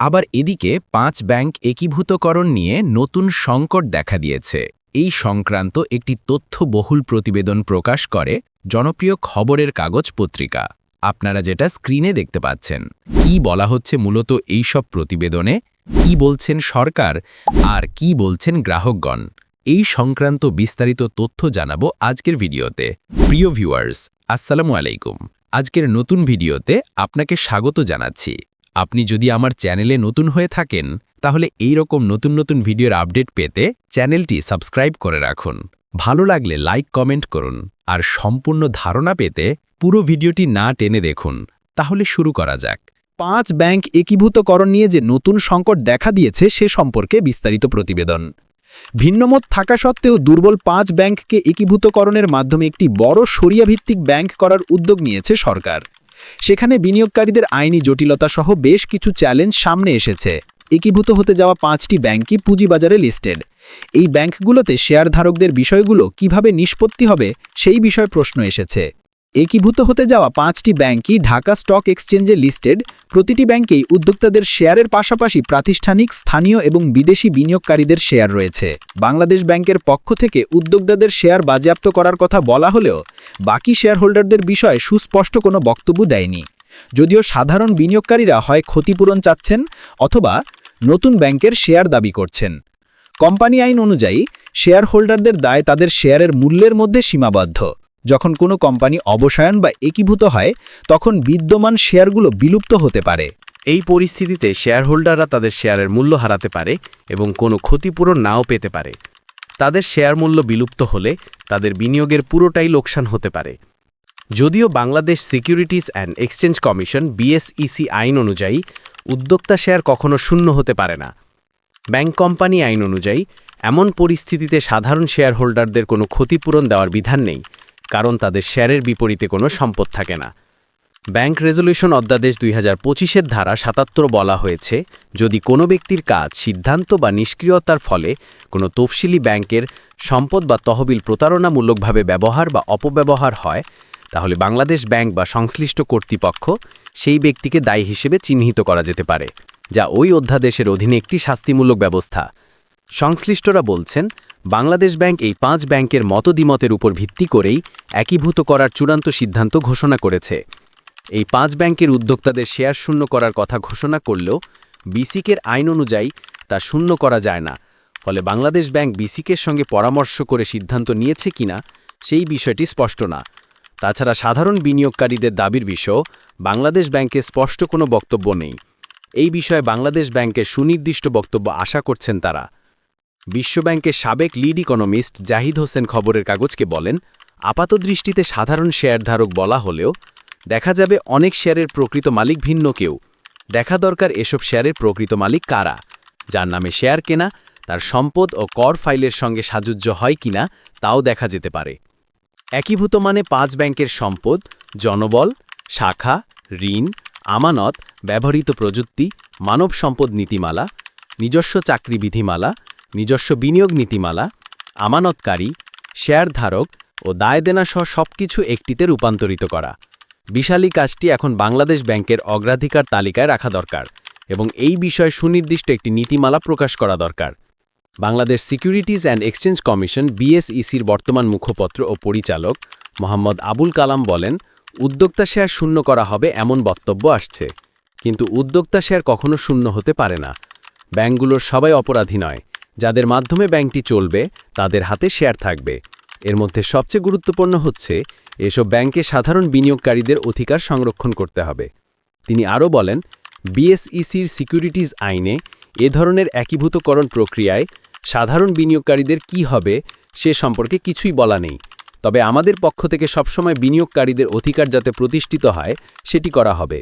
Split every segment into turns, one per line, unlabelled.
আবার এদিকে পাঁচ ব্যাংক একীভূতকরণ নিয়ে নতুন সংকট দেখা দিয়েছে। এই সংক্রান্ত একটি তথ্যবহুল প্রতিবেদন প্রকাশ করে জনপ্রিয় খবরের কাগজ পত্রিকা। আপনারা যেটা স্ক্রিনে দেখতে পাচ্ছেন, কি বলা হচ্ছে মূলত এই সব প্রতিবেদনে, কি বলছেন সরকার, আর কি বলছেন গ্রাহকগণ। এই সংক্রান্ত বিস্তারিত তথ্য জানাব আজকের ভিডিওতে। প্রিয় ভিউয়ার্স, আসসালামু আলাইকুম। আজকের নতুন ভিডিওতে আপনাকে স্বাগত জানাচ্ছি। আপনি যদি আমার চ্যানেলে নতুন হয়ে থাকেন, তাহলে এই রকম নতুন নতুন ভিডিওর আপডেট পেতে চ্যানেলটি সাবস্ক্রাইব করে রাখুন। ভালো লাগলে লাইক, কমেন্ট করুন, আর সম্পূর্ণ ধারণা পেতে পুরো ভিডিওটি না টেনে দেখুন। তাহলে শুরু করা যাক।
পাঁচ ব্যাংক একীভূতকরণ নিয়ে যে নতুন সংকট দেখা দিয়েছে সে সম্পর্কে বিস্তারিত প্রতিবেদন। ভিন্নমত থাকা সত্ত্বেও দুর্বল পাঁচ ব্যাংককে একীভূতকরণের মাধ্যমে একটি বড় সরিয়াভিত্তিক ব্যাংক করার উদ্যোগ নিয়েছে সরকার। সেখানে বিনিয়োগকারীদের আইনি জটিলতা সহ বেশ কিছু চ্যালেঞ্জ সামনে এসেছে। একীভূত হতে যাওয়া পাঁচটি ব্যাংকই পুঁজিবাজারে লিস্টেড এই ব্যাংকগুলোতে শেয়ারধারকদের বিষয়গুলো কীভাবে নিষ্পত্তি হবে, সেই বিষয়ে প্রশ্ন এসেছে। একীভূত হতে যাওয়া পাঁচটি ব্যাংকই ঢাকা স্টক এক্সচেঞ্জে লিস্টেড। প্রতিটি ব্যাংকেই উদ্যোক্তাদের শেয়ারের পাশাপাশি প্রাতিষ্ঠানিক, স্থানীয় এবং বিদেশি বিনিয়োগকারীদের শেয়ার রয়েছে। বাংলাদেশ ব্যাংকের পক্ষ থেকে উদ্যোক্তাদের শেয়ার বাজেয়াপ্ত করার কথা বলা হলেও বাকি শেয়ারহোল্ডারদের বিষয়ে সুস্পষ্ট কোনো বক্তব্য দেয়নি। যদিও সাধারণ বিনিয়োগকারীরা হয় ক্ষতিপূরণ চাচ্ছেন অথবা নতুন ব্যাংকের শেয়ার দাবি করছেন। কোম্পানি আইন অনুযায়ী শেয়ার হোল্ডারদের দায় তাদের শেয়ারের মূল্যের মধ্যে সীমাবদ্ধ। যখন কোনো কোম্পানি অবসায়ন বা একীভূত হয়, তখন বিদ্যমান শেয়ারগুলো বিলুপ্ত হতে পারে।
এই পরিস্থিতিতে শেয়ারহোল্ডাররা তাদের শেয়ারের মূল্য হারাতে পারে এবং কোনো ক্ষতিপূরণ নাও পেতে পারে। তাদের শেয়ার মূল্য বিলুপ্ত হলে তাদের বিনিয়োগের পুরোটাই লোকসান হতে পারে। যদিও Bangladesh securities and exchange commission BSEC আইন অনুযায়ী, উদ্যোক্তা শেয়ার কখনো শূন্য হতে পারে না। ব্যাংক কোম্পানি আইন অনুযায়ী, এমন পরিস্থিতিতে সাধারণ শেয়ারহোল্ডারদের কোনো ক্ষতিপূরণ দেওয়ার বিধান নেই। কারণ তাদের শেয়ারের বিপরীতে কোনো সম্পদ থাকে না। ব্যাংক রেজলিউশন অধ্যাদেশ দুই হাজার পঁচিশের ধারা সাতাত্তর বলা হয়েছে, যদি কোনো ব্যক্তির কাজ সিদ্ধান্ত বা নিষ্ক্রিয়তার ফলে কোনো তফসিলি ব্যাংকের সম্পদ বা তহবিল প্রতারণামূলকভাবে ব্যবহার বা অপব্যবহার হয়, তাহলে বাংলাদেশ ব্যাংক বা সংশ্লিষ্ট কর্তৃপক্ষ সেই ব্যক্তিকে দায়ী হিসেবে চিহ্নিত করা যেতে পারে, যা ওই অধ্যাদেশের অধীনে একটি শাস্তিমূলক ব্যবস্থা। সংশ্লিষ্টরা বলছেন, বাংলাদেশ ব্যাংক এই পাঁচ ব্যাংকের মতদ্বিমতের উপর ভিত্তি করেই একীভূত করার চূড়ান্ত সিদ্ধান্ত ঘোষণা করেছে। এই পাঁচ ব্যাংকের উদ্যোক্তাদের শেয়ার শূন্য করার কথা ঘোষণা করলেও বিসিকের আইন অনুযায়ী তা শূন্য করা যায় না। ফলে বাংলাদেশ ব্যাংক বিসিকের সঙ্গে পরামর্শ করে সিদ্ধান্ত নিয়েছে কিনা, সেই বিষয়টি স্পষ্ট না। তাছাড়া সাধারণ বিনিয়োগকারীদের দাবির বিষয়েও বাংলাদেশ ব্যাংকে স্পষ্ট কোনো বক্তব্য নেই। এই বিষয়ে বাংলাদেশ ব্যাংকের সুনির্দিষ্ট বক্তব্য আশা করছেন তারা। বিশ্বব্যাংকের সাবেক লিড ইকোনমিস্ট জাহিদ হোসেন খবরের কাগজকে বলেন আপাত দৃষ্টিতে সাধারণ শেয়ারধারক বলা হলেও দেখা যাবে অনেক শেয়ারের প্রকৃত মালিক ভিন্ন কেউ। দেখা দরকার এসব শেয়ারের প্রকৃত মালিক কারা, যার নামে শেয়ার কেনা, তার সম্পদ ও কর ফাইলের সঙ্গে সাজুজ্য হয় কিনা তাও দেখা যেতে পারে। একীভূত মানে পাঁচ ব্যাংকের সম্পদ, জনবল, শাখা, ঋণ, আমানত, ব্যবহৃত প্রযুক্তি, মানব সম্পদ নীতিমালা, নিজস্ব চাকরি বিধিমালা নিজস্ব বিনিয়োগ নীতিমালা, আমানতকারী, শেয়ারধারক ও দায় দেনা সহ সবকিছু একটিতে রূপান্তরিত করা। বিশালী কাজটি এখন বাংলাদেশ ব্যাংকের অগ্রাধিকার তালিকায় রাখা দরকার এবং এই বিষয়ে সুনির্দিষ্ট একটি নীতিমালা প্রকাশ করা দরকার। Bangladesh securities and exchange commission বিএসইসির বর্তমান মুখপত্র ও পরিচালক মোহাম্মদ আবুল কালাম বলেন, উদ্যোক্তা শেয়ার শূন্য করা হবে এমন বক্তব্য আসছে। কিন্তু উদ্যোক্তা শেয়ার কখনো শূন্য হতে পারে না। ব্যাংকগুলোর সবাই অপরাধী নয়। যাদের মাধ্যমে ব্যাংকটি চলবে, তাদের হাতে শেয়ার থাকবে। এর মধ্যে সবচেয়ে গুরুত্বপূর্ণ হচ্ছে, এসব ব্যাংকে সাধারণ বিনিয়োগকারীদের অধিকার সংরক্ষণ করতে হবে। তিনি আরও বলেন, বিএসইসির সিকিউরিটিজ আইনে এ ধরনের একীভূতকরণ প্রক্রিয়ায় সাধারণ বিনিয়োগকারীদের কি হবে, সে সম্পর্কে কিছুই বলা নেই। তবে আমাদের পক্ষ থেকে সবসময় বিনিয়োগকারীদের অধিকার যাতে প্রতিষ্ঠিত হয়, সেটি করা হবে।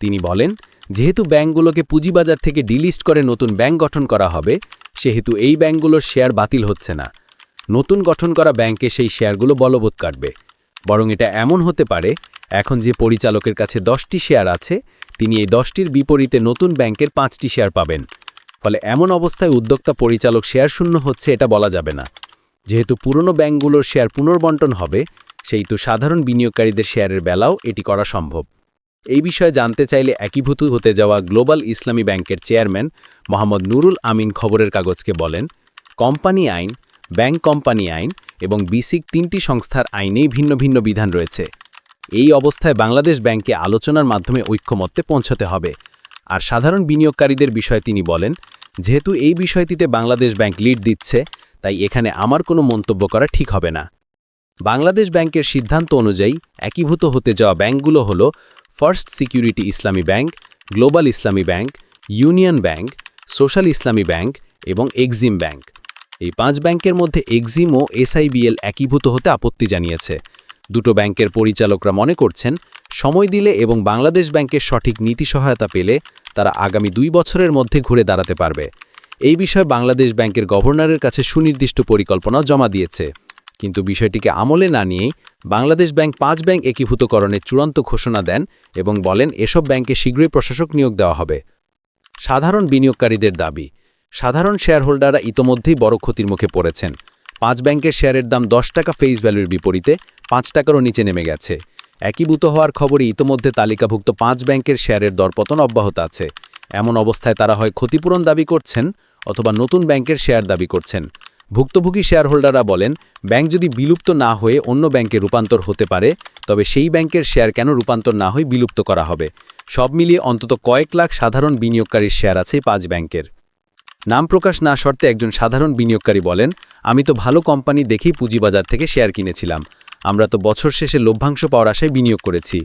তিনি বলেন, যেহেতু ব্যাংকগুলোকে পুঁজিবাজার থেকে ডিলিস্ট করে নতুন ব্যাংক গঠন করা হবে সেহেতু এই ব্যাংকগুলোর শেয়ার বাতিল হচ্ছে না। নতুন গঠন করা ব্যাংকে সেই শেয়ারগুলো বলবৎ কাটবে। বরং এটা এমন হতে পারে, এখন যে পরিচালকের কাছে দশটি শেয়ার আছে, তিনি এই দশটির বিপরীতে নতুন ব্যাংকের পাঁচটি শেয়ার পাবেন। ফলে এমন অবস্থায় উদ্যোক্তা পরিচালক শেয়ার শূন্য হচ্ছে এটা বলা যাবে না। যেহেতু পুরনো ব্যাংকগুলোর শেয়ার পুনর্বন্টন হবে, সেই তো সাধারণ বিনিয়োগকারীদের শেয়ারের বেলাও এটি করা সম্ভব।
এই বিষয়ে জানতে চাইলে একীভূত হতে যাওয়া গ্লোবাল ইসলামী ব্যাংকের চেয়ারম্যান মোহাম্মদ নুরুল আমিন খবরের কাগজকে বলেন, কোম্পানি আইন, ব্যাংক কোম্পানি আইন এবং বিসিক তিনটি সংস্থার আইনেই ভিন্ন ভিন্ন বিধান রয়েছে। এই অবস্থায় বাংলাদেশ ব্যাংকে আলোচনার মাধ্যমে ঐক্যমত্যে পৌঁছাতে হবে। আর সাধারণ বিনিয়োগকারীদের বিষয়ে তিনি বলেন, যেহেতু এই বিষয়টিতে বাংলাদেশ ব্যাংক লিড দিচ্ছে, তাই এখানে আমার কোনো মন্তব্য করা ঠিক হবে না। বাংলাদেশ ব্যাংকের সিদ্ধান্ত অনুযায়ী একীভূত হতে যাওয়া ব্যাংকগুলো হল first security Islami bank, global Islami bank, union bank, social Islami bank এবং এক্সিম ব্যাংক। এই পাঁচ ব্যাংকের মধ্যে এক্সিম ও এসআইবিএল একীভূত হতে আপত্তি জানিয়েছে। দুটো ব্যাংকের পরিচালকরা মনে করছেন, সময় দিলে এবং বাংলাদেশ ব্যাংকের সঠিক নীতি সহায়তা পেলে তারা আগামী দুই বছরের মধ্যে ঘুরে দাঁড়াতে পারবে। এই বিষয়ে বাংলাদেশ ব্যাংকের গভর্নরের কাছে সুনির্দিষ্ট পরিকল্পনা জমা দিয়েছে। কিন্তু বিষয়টিকে আমলে না নিয়েই বাংলাদেশ ব্যাংক পাঁচ ব্যাংক একীভূতকরণের চূড়ান্ত ঘোষণা দেন এবং বলেন এসব ব্যাংকে শীঘ্রই প্রশাসক নিয়োগ দেওয়া হবে। সাধারণ বিনিয়োগকারীদের দাবি, সাধারণ শেয়ারহোল্ডাররা ইতোমধ্যেই বড় ক্ষতির মুখে পড়েছেন। পাঁচ ব্যাংকের শেয়ারের দাম দশ টাকা ফেস ভ্যালুর বিপরীতে পাঁচ টাকারও নিচে নেমে গেছে। একীভূত হওয়ার খবরে ইতোমধ্যে তালিকাভুক্ত পাঁচ ব্যাংকের শেয়ারের দরপতন অব্যাহত আছে। এমন অবস্থায় তারা হয় ক্ষতিপূরণ দাবি করছেন অথবা নতুন ব্যাংকের শেয়ার দাবি করছেন। ভুক্তভোগী শেয়ারহোল্ডাররা বলেন, ব্যাংক যদি বিলুপ্ত না হয়ে অন্য ব্যাংকে রূপান্তর হতে পারে, তবে সেই ব্যাংকের শেয়ার কেন রূপান্তর না হয়ে বিলুপ্ত করা হবে? সব মিলিয়ে অন্তত কয়েক লাখ সাধারণ বিনিয়োগকারীর শেয়ার আছে পাঁচ ব্যাংকের। নাম প্রকাশ না শর্তে একজন সাধারণ বিনিয়োগকারী বলেন, আমি তো ভালো কোম্পানি দেখেই পুঁজিবাজার থেকে শেয়ার কিনেছিলাম। আমরা তো বছর শেষে লভ্যাংশ পাওয়ার আশায় বিনিয়োগ করেছি।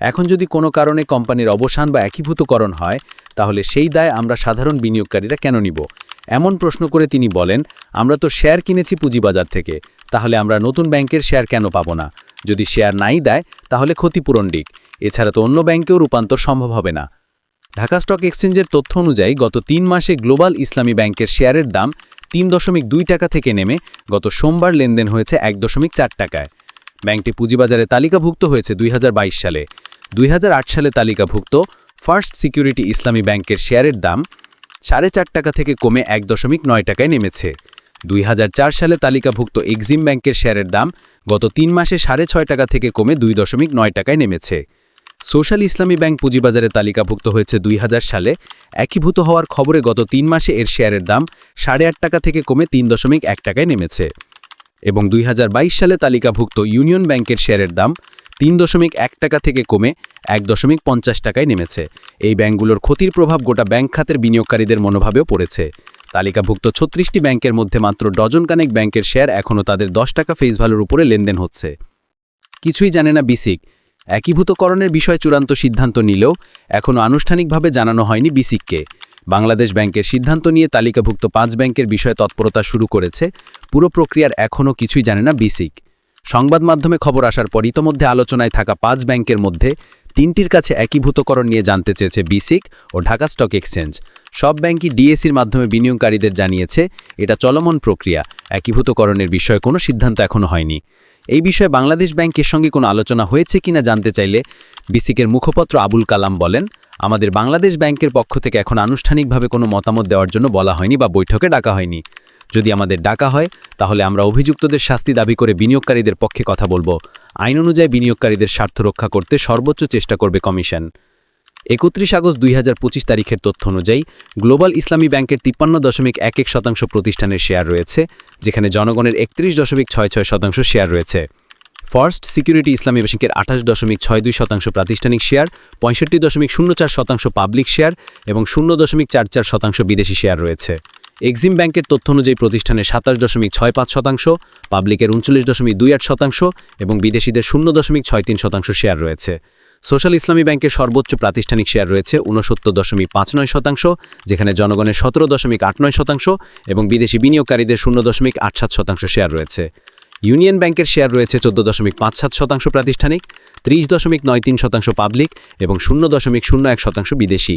এখন যদি কোনো কারণে কোম্পানির অবসান বা একীভূতকরণ হয়, তাহলে সেই দায় আমরা সাধারণ বিনিয়োগকারীরা কেন নিব? এমন প্রশ্ন করে তিনি বলেন, আমরা তো শেয়ার কিনেছি পুঁজিবাজার থেকে, তাহলে আমরা নতুন ব্যাংকের শেয়ার কেন পাব না? যদি শেয়ার নাই দেয়, তাহলে ক্ষতিপূরণ দিক। এছাড়া তো অন্য ব্যাংকেও রূপান্তর সম্ভব হবে না। ঢাকা স্টক এক্সচেঞ্জের তথ্য অনুযায়ী, গত তিন মাসে গ্লোবাল ইসলামী ব্যাংকের শেয়ারের দাম তিন দশমিক দুই টাকা থেকে নেমে গত সোমবার লেনদেন হয়েছে এক দশমিক চার টাকায়। ব্যাংকটি পুঁজিবাজারে তালিকাভুক্ত হয়েছে দুই হাজার বাইশ সালে। দুই হাজার আট সালে তালিকাভুক্ত ফার্স্ট সিকিউরিটি ইসলামী ব্যাংকের শেয়ারের দাম সাড়ে চার টাকা থেকে কমে এক দশমিক নয় টাকায় নেমেছে। দুই হাজার চার সালে তালিকাভুক্ত এক্সিম ব্যাংকের শেয়ারের দাম গত তিন মাসে সাড়ে ছয় টাকা থেকে কমে দুই দশমিক নয় টাকায় নেমেছে। সোশ্যাল ইসলামী ব্যাংক পুঁজিবাজারে তালিকাভুক্ত হয়েছে দুই হাজার সালে। একীভূত হওয়ার খবরে গত তিন মাসে এর শেয়ারের দাম সাড়ে আট টাকা থেকে কমে তিন দশমিক এক টাকায় নেমেছে। এবং দুই হাজার বাইশ সালে তালিকাভুক্ত ইউনিয়ন ব্যাংকের শেয়ারের দাম তিন দশমিক এক টাকা থেকে কমে এক দশমিক পঞ্চাশ টাকায় নেমেছে। এই ব্যাংকগুলোর ক্ষতির প্রভাব গোটা ব্যাংক খাতের বিনিয়োগকারীদের মনোভাবেও পড়েছে। তালিকাভুক্ত ছত্রিশটি ব্যাংকের মধ্যে মাত্র ডজন কানেক ব্যাংকের শেয়ার এখনও তাদের দশ টাকা ফেস ভ্যালুর উপরে লেনদেন হচ্ছে। কিছুই জানে না বিসিক। একীভূতকরণের বিষয়ে চূড়ান্ত সিদ্ধান্ত নিলেও এখনও আনুষ্ঠানিকভাবে জানানো হয়নি বিসিককে। বাংলাদেশ ব্যাংকের সিদ্ধান্ত নিয়ে তালিকাভুক্ত পাঁচ ব্যাংকের বিষয়ে তৎপরতা শুরু করেছে। পুরো প্রক্রিয়ার এখনও কিছুই জানে না বিসিক। সংবাদ মাধ্যমে খবর আসার পর ইতোমধ্যে আলোচনায় থাকা পাঁচ ব্যাংকের মধ্যে তিনটির কাছে একীভূতকরণ নিয়ে জানতে চেয়েছে বিসিক ও ঢাকা স্টক এক্সচেঞ্জ। সব ব্যাংকই ডিএসির মাধ্যমে বিনিয়োগকারীদের জানিয়েছে, এটা চলমান প্রক্রিয়া। একীভূতকরণের বিষয়ে কোনো সিদ্ধান্ত এখনও হয়নি। এই বিষয়ে বাংলাদেশ ব্যাংকের সঙ্গে কোনো আলোচনা হয়েছে কিনা জানতে চাইলে বিসিকের মুখপত্র আবুল কালাম বলেন, আমাদের বাংলাদেশ ব্যাংকের পক্ষ থেকে এখন আনুষ্ঠানিকভাবে কোনো মতামত দেওয়ার জন্য বলা হয়নি বা বৈঠকে ডাকা হয়নি। যদি আমাদের ডাকা হয়, তাহলে আমরা অভিযুক্তদের শাস্তি দাবি করে বিনিয়োগকারীদের পক্ষে কথা বলব। আইন অনুযায়ী বিনিয়োগকারীদের স্বার্থ রক্ষা করতে সর্বোচ্চ চেষ্টা করবে কমিশন। একত্রিশ আগস্ট দুই হাজার পঁচিশ তারিখের তথ্য অনুযায়ী, গ্লোবাল ইসলামী ব্যাংকের তিপ্পান্ন দশমিক এক এক শতাংশ প্রতিষ্ঠানের শেয়ার রয়েছে, যেখানে জনগণের একত্রিশ দশমিক ছয় ছয় শতাংশ শেয়ার রয়েছে। ফার্স্ট সিকিউরিটি ইসলামী ব্যাংকের আঠাশ দশমিক ছয় দুই শতাংশ প্রাতিষ্ঠানিক শেয়ার, পঁয়ষট্টি দশমিক শূন্য চার শতাংশ পাবলিক শেয়ার এবং শূন্য দশমিক চার চার শতাংশ বিদেশি শেয়ার রয়েছে। এক্সিম ব্যাংকের তথ্য অনুযায়ী প্রতিষ্ঠানের সাতাশ দশমিক ছয় পাঁচ শতাংশ, পাবলিকের উনচল্লিশ দশমিক দুই আট শতাংশ এবং বিদেশিদের শূন্য দশমিক ছয় তিন শতাংশ শেয়ার রয়েছে। সোশ্যাল ইসলামী ব্যাংকের সর্বোচ্চ প্রাতিষ্ঠানিক শেয়ার রয়েছে ঊনসত্তর দশমিক পাঁচ নয় শতাংশ, যেখানে জনগণের সতেরো দশমিক আট নয় শতাংশ এবং বিদেশি বিনিয়োগকারীদের শূন্য দশমিক আট সাত শতাংশ শেয়ার রয়েছে। ইউনিয়ন ব্যাংকের শেয়ার রয়েছে চোদ্দ দশমিক পাঁচ সাত শতাংশ প্রাতিষ্ঠানিক, ত্রিশ দশমিক নয় তিন শতাংশ পাবলিক এবং শূন্য দশমিক শূন্য এক শতাংশ বিদেশি।